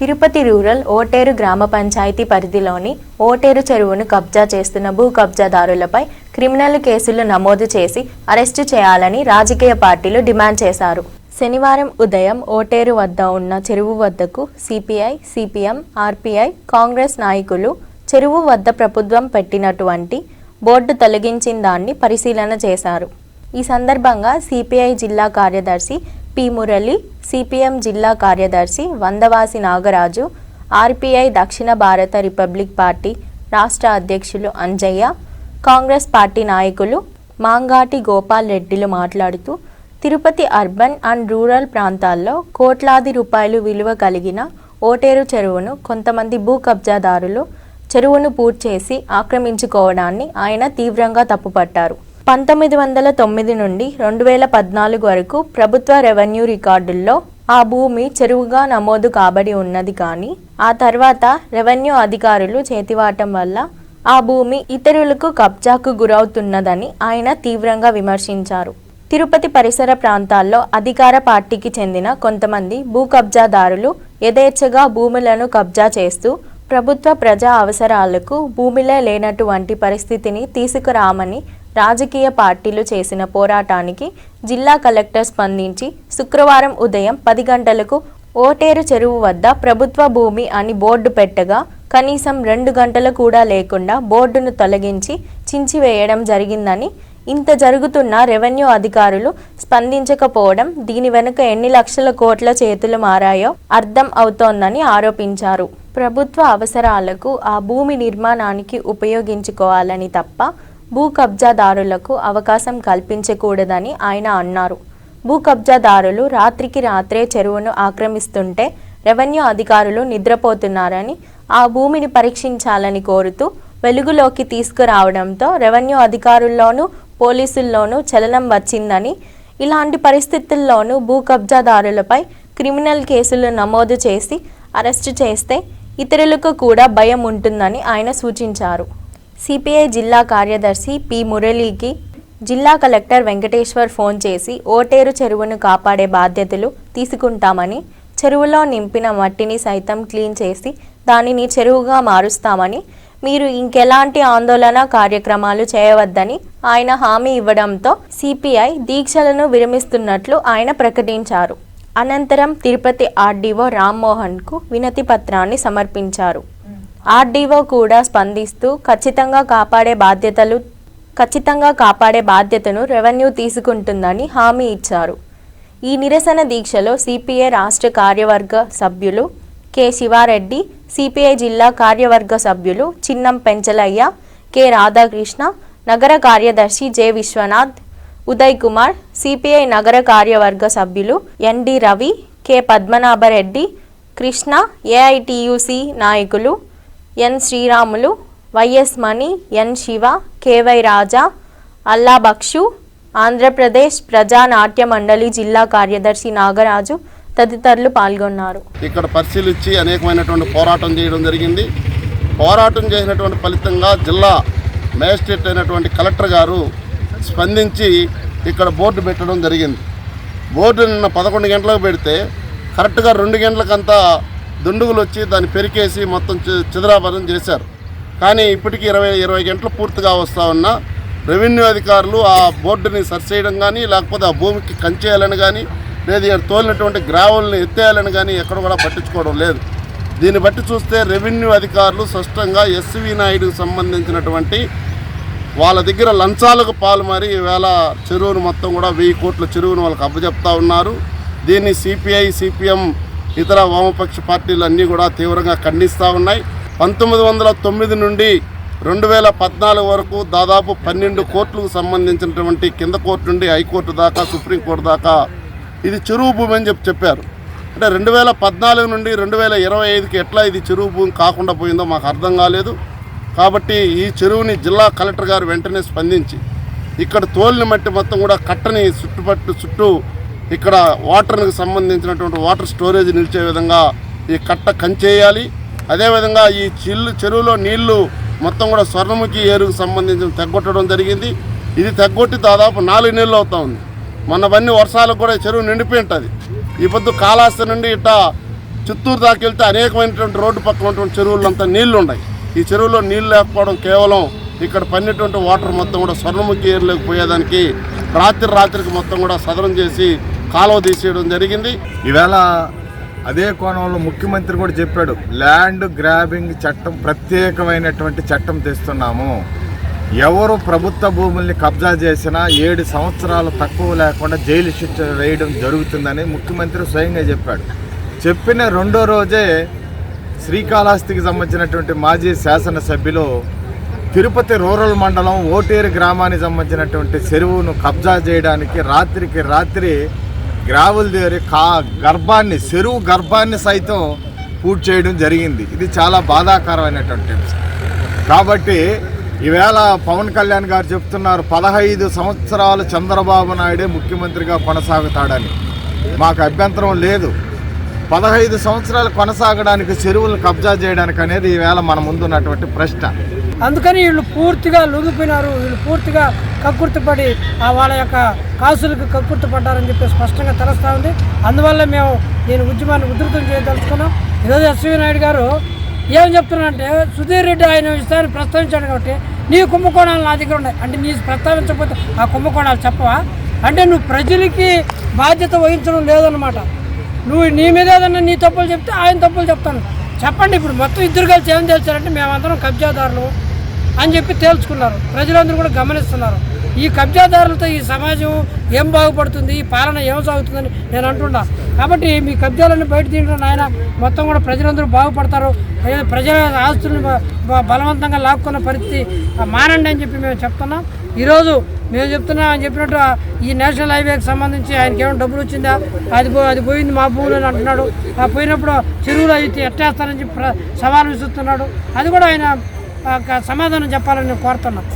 Tirupati rural voter గ్రామ పంచాయతీ పరిధిలోని voter చెరువును కబ్జా చేస్తున్న భూ కబ్జాదారులపై క్రిమినల్ కేసులు నమోదు చేసి అరెస్టు చేయాలని రాజకీయ పార్టీలు డిమాండ్ చేశారు. శనివారం ఉదయం ఓటేరు వద్ద ఉన్న చెరువు వద్దకు సిపిఐ సిపిఎం ఆర్పిఐ కాంగ్రెస్ నాయకులు చెరువు వద్ద ప్రభుత్వం పెట్టినటువంటి బోర్డు తొలగించిన దాన్ని పరిశీలన చేశారు. ఈ సందర్భంగా సిపిఐ జిల్లా కార్యదర్శి పి. మురళి సిపిఎం జిల్లా కార్యదర్శి వందవాసి నాగరాజు ఆర్పిఐ దక్షిణ భారత రిపబ్లిక్ పార్టీ రాష్ట్ర అధ్యక్షులు అంజయ్య కాంగ్రెస్ పార్టీ నాయకులు మాంగాటి గోపాల్ రెడ్డిలు మాట్లాడుతూ తిరుపతి అర్బన్ అండ్ రూరల్ ప్రాంతాల్లో కోట్లాది రూపాయలు విలువ కలిగిన ఓటేరు చెరువును కొంతమంది భూ కబ్జాదారులు చెరువును పూర్తి చేసి ఆక్రమించుకోవడాన్ని ఆయన తీవ్రంగా తప్పుపట్టారు. పంతొమ్మిది వందల తొమ్మిది నుండి రెండు వేల పద్నాలుగు వరకు ప్రభుత్వ రెవెన్యూ రికార్డుల్లో ఆ భూమి చెరువుగా నమోదు కాబడి ఉన్నది కానీ ఆ తర్వాత రెవెన్యూ అధికారులు చేతివాటం వల్ల ఆ భూమి ఇతరులకు కబ్జాకు గురవుతున్నదని ఆయన తీవ్రంగా విమర్శించారు. తిరుపతి పరిసర ప్రాంతాల్లో అధికార పార్టీకి చెందిన కొంతమంది భూ కబ్జాదారులు యథేచ్ఛగా భూములను కబ్జా చేస్తూ ప్రభుత్వ ప్రజా అవసరాలకు భూమిలే లేనటువంటి పరిస్థితిని తీసుకురామని రాజకీయ పార్టీలు చేసిన పోరాటానికి జిల్లా కలెక్టర్ స్పందించి శుక్రవారం ఉదయం పది గంటలకు ఓటేరు చెరువు వద్ద ప్రభుత్వ భూమి అని బోర్డు పెట్టగా కనీసం రెండు గంటలు కూడా లేకుండా బోర్డును తొలగించి చించివేయడం జరిగిందని ఇంత జరుగుతున్న రెవెన్యూ అధికారులు స్పందించకపోవడం దీని వెనుక ఎన్ని లక్షల కోట్ల చేతులు మారాయో అర్థం అవుతోందని ఆరోపించారు. ప్రభుత్వ అవసరాలకు ఆ భూమి నిర్మాణానికి ఉపయోగించుకోవాలని తప్ప భూ కబ్జాదారులకు అవకాశం కల్పించకూడదని ఆయన అన్నారు. భూ కబ్జాదారులు రాత్రికి రాత్రే చెరువును ఆక్రమిస్తుంటే రెవెన్యూ అధికారులు నిద్రపోతున్నారని ఆ భూమిని పరీక్షించాలని కోరుతూ వెలుగులోకి తీసుకురావడంతో రెవెన్యూ అధికారుల్లోనూ పోలీసుల్లోనూ చలనం వచ్చిందని ఇలాంటి పరిస్థితుల్లోనూ భూ కబ్జాదారులపై క్రిమినల్ కేసులు నమోదు చేసి అరెస్టు చేస్తే ఇతరులకు కూడా భయం ఉంటుందని ఆయన సూచించారు. సిపిఐ జిల్లా కార్యదర్శి పి మురళీకి జిల్లా కలెక్టర్ వెంకటేశ్వర్ ఫోన్ చేసి ఓటేరు చెరువును కాపాడే బాధ్యతలు తీసుకుంటామని చెరువులో నింపిన మట్టిని సైతం క్లీన్ చేసి దానిని చెరువుగా మారుస్తామని మీరు ఇంకెలాంటి ఆందోళన కార్యక్రమాలు చేయవద్దని ఆయన హామీ ఇవ్వడంతో సిపిఐ దీక్షలను విరమిస్తున్నట్లు ఆయన ప్రకటించారు. అనంతరం తిరుపతి ఆర్డీఓ రామ్మోహన్కు వినతి పత్రాన్ని సమర్పించారు. ఆర్డీఓ కూడా స్పందిస్తూ ఖచ్చితంగా కాపాడే బాధ్యతలు ఖచ్చితంగా కాపాడే బాధ్యతను రెవెన్యూ తీసుకుంటుందని హామీ ఇచ్చారు. ఈ నిరసన దీక్షలో సిపిఐ రాష్ట్ర కార్యవర్గ సభ్యులు కె శివారెడ్డి సిపిఐ జిల్లా కార్యవర్గ సభ్యులు చిన్నం పెంచలయ్య కె రాధాకృష్ణ నగర కార్యదర్శి జె విశ్వనాథ్ ఉదయ్ కుమార్ సిపిఐ నగర కార్యవర్గ సభ్యులు ND Ravi K Padmanabha Reddy Krishna AITUC నాయకులు N Sriramulu YS Mani N Shiva KY Raja Alla Bakshu Andhra Pradesh Praja Natya Mandali జిల్లా కార్యదర్శి నాగరాజు తదితరులు పాల్గొన్నారు. ఇక్కడ పరిశీలించి అనేకమైనటువంటి పోరాటం చేయడం జరిగింది. పోరాటం చేసినటువంటి ఫలితంగా జిల్లా మేజిస్ట్రేట్ అయినటువంటి కలెక్టర్ గారు స్పందించి ఇక్కడ బోర్డు పెట్టడం జరిగింది. బోర్డు నిన్న పదకొండు గంటలకు పెడితే కరెక్ట్గా రెండు గంటలకంతా దుండుగులు వచ్చి దాన్ని పెరికేసి మొత్తం చి- చేశారు. కానీ ఇప్పటికీ ఇరవై ఇరవై గంటలు పూర్తిగా వస్తూ ఉన్నా రెవెన్యూ అధికారులు ఆ బోర్డుని సరిచేయడం కానీ లేకపోతే ఆ భూమికి కంచేయాలని కానీ లేదు తోలినటువంటి గ్రావెల్ని ఎత్తేయాలని కానీ ఎక్కడ కూడా పట్టించుకోవడం లేదు. దీన్ని బట్టి చూస్తే రెవెన్యూ అధికారులు స్పష్టంగా ఎస్వి నాయుడుకు సంబంధించినటువంటి వాళ్ళ దగ్గర లంచాలకు పాల్మారి ఈవేళ చెరువును మొత్తం కూడా వెయ్యి కోట్ల చెరువును వాళ్ళకి అప్పచెప్తా ఉన్నారు. దీన్ని సిపిఐ సిపిఎం ఇతర వామపక్ష పార్టీలు అన్నీ కూడా తీవ్రంగా ఖండిస్తూ ఉన్నాయి. పంతొమ్మిది వందల తొమ్మిది నుండి రెండు వేల పద్నాలుగు వరకు దాదాపు పన్నెండు కోట్లకు సంబంధించినటువంటి కింద కోర్టు నుండి హైకోర్టు దాకా సుప్రీంకోర్టు దాకా ఇది చెరువు భూమి అని చెప్పి చెప్పారు. అంటే రెండు వేల పద్నాలుగు నుండి రెండు వేల ఇరవై ఐదుకి ఎట్లా ఇది చెరువు భూమి కాకుండా పోయిందో మాకు అర్థం కాలేదు. కాబట్టి ఈ చెరువుని జిల్లా కలెక్టర్ గారు వెంటనే స్పందించి ఇక్కడ తోలిన మట్టి మొత్తం కూడా కట్టని చుట్టుపట్టు చుట్టూ ఇక్కడ వాటర్కి సంబంధించినటువంటి వాటర్ స్టోరేజ్ నిలిచే విధంగా ఈ కట్ట కంచేయాలి. అదేవిధంగా ఈ చిల్లు చెరువులో నీళ్ళు మొత్తం కూడా స్వర్ణముఖి ఏరుకు సంబంధించిన తగ్గొట్టడం జరిగింది. ఇది తగ్గొట్టి దాదాపు నాలుగు నెలలు అవుతా ఉంది. మొన్నవన్నీ వర్షాలకు కూడా చెరువు నిండిపోయి ఉంటుంది ఈ పొద్దు కాళహస్తి నుండి ఇట్ట చిత్తూరు దాకా వెళ్తే అనేకమైనటువంటి రోడ్డు పక్కన ఉన్నటువంటి చెరువులంతా నీళ్ళు ఉన్నాయి ఈ చెరువులో నీళ్ళు లేకపోవడం కేవలం ఇక్కడ పన్నెటువంటి వాటర్ మొత్తం కూడా స్వర్ణముఖి ఏరులోకి పోయేదానికి రాత్రి రాత్రికి మొత్తం కూడా సదరం చేసి కాలువ తీసేయడం జరిగింది. ఈవేళ అదే కోణంలో ముఖ్యమంత్రి కూడా చెప్పాడు ల్యాండ్ గ్రాబింగ్ చట్టం ప్రత్యేకమైనటువంటి చట్టం తెస్తున్నాము. ఎవరు ప్రభుత్వ భూముల్ని కబ్జా చేసినా ఏడు సంవత్సరాలు తక్కువ లేకుండా జైలు శిక్ష వేయడం జరుగుతుందని ముఖ్యమంత్రి స్వయంగా చెప్పాడు. చెప్పిన రెండో రోజే శ్రీకాళహస్తికి సంబంధించినటువంటి మాజీ శాసనసభ్యులు తిరుపతి రూరల్ మండలం ఓటేరు గ్రామానికి సంబంధించినటువంటి చెరువును కబ్జా చేయడానికి రాత్రికి రాత్రి గ్రావుల్ దేరి కా గర్భాన్ని చెరువు గర్భాన్ని సైతం పూర్తి చేయడం జరిగింది. ఇది చాలా బాధాకరమైనటువంటి కాబట్టి ఈవేళ పవన్ కళ్యాణ్ గారు చెప్తున్నారు పదహైదు సంవత్సరాలు చంద్రబాబు నాయుడే ముఖ్యమంత్రిగా కొనసాగుతాడని. మాకు అభ్యంతరం లేదు. పదహైదు సంవత్సరాలు కొనసాగడానికి చెరువులు కబ్జా చేయడానికి అనేది ఈవేళ మన ముందు ఉన్నటువంటి ప్రశ్న. అందుకని వీళ్ళు పూర్తిగా లొంగిపోయినారు. వీళ్ళు పూర్తిగా కక్కుర్తిపడి ఆ వాళ్ళ యొక్క కాసులకు కక్కుర్తి పడ్డారని చెప్పి స్పష్టంగా తెలుస్తూ ఉంది. అందువల్ల మేము నేను ఉద్యమాన్ని ఉధృతం చేయదలుచుకున్నాం. ఈరోజు ఎస్వి నాయుడు గారు ఏం చెప్తున్నారంటే సుధీర్ రెడ్డి ఆయన విషయాన్ని ప్రస్తావించాడు కాబట్టి నీ కుంభకోణాలు నా దగ్గర ఉన్నాయి. అంటే నీ ప్రస్తావించకపోతే ఆ కుంభకోణాలు చెప్పవా? అంటే నువ్వు ప్రజలకి బాధ్యత వహించడం లేదన్నమాట. నువ్వు నీ మీద ఏదన్నా నీ తప్పులు చెప్తే ఆయన తప్పులు చెప్తాను. చెప్పండి ఇప్పుడు మొత్తం ఇద్దరు కలిసి ఏం తెలిసారంటే మేమందరం కబ్జాదారులు. అని చెప్పి తేల్చుకున్నారు. ప్రజలందరూ కూడా గమనిస్తున్నారు. ఈ కబ్జాదారులతో ఈ సమాజం ఏం బాగుపడుతుంది? ఈ పాలన ఏం సాగుతుందని నేను అంటున్నా. కాబట్టి మీ కబ్జాలను బయట తీయడం ఆయన మొత్తం కూడా ప్రజలందరూ బాగుపడతారు. ప్రజల ఆస్తులను బలవంతంగా లాక్కున్న పరిస్థితి మానండి అని చెప్పి మేము చెప్తున్నాం. ఈరోజు మేము చెప్తున్నా అని చెప్పినట్టు ఈ నేషనల్ హైవేకి సంబంధించి ఆయనకి ఏమైనా డబ్బులు వచ్చిందా? అది పో అది పోయింది మా భూములు అని అంటున్నాడు. ఆ పోయినప్పుడు చెరువులు అయితే ఎట్టేస్తారని చెప్పి ప్ర- సవాల్ విసురుతున్నాడు. అది కూడా ఆయన సమాధానం చెప్పాలని నేను కోరుతున్నాను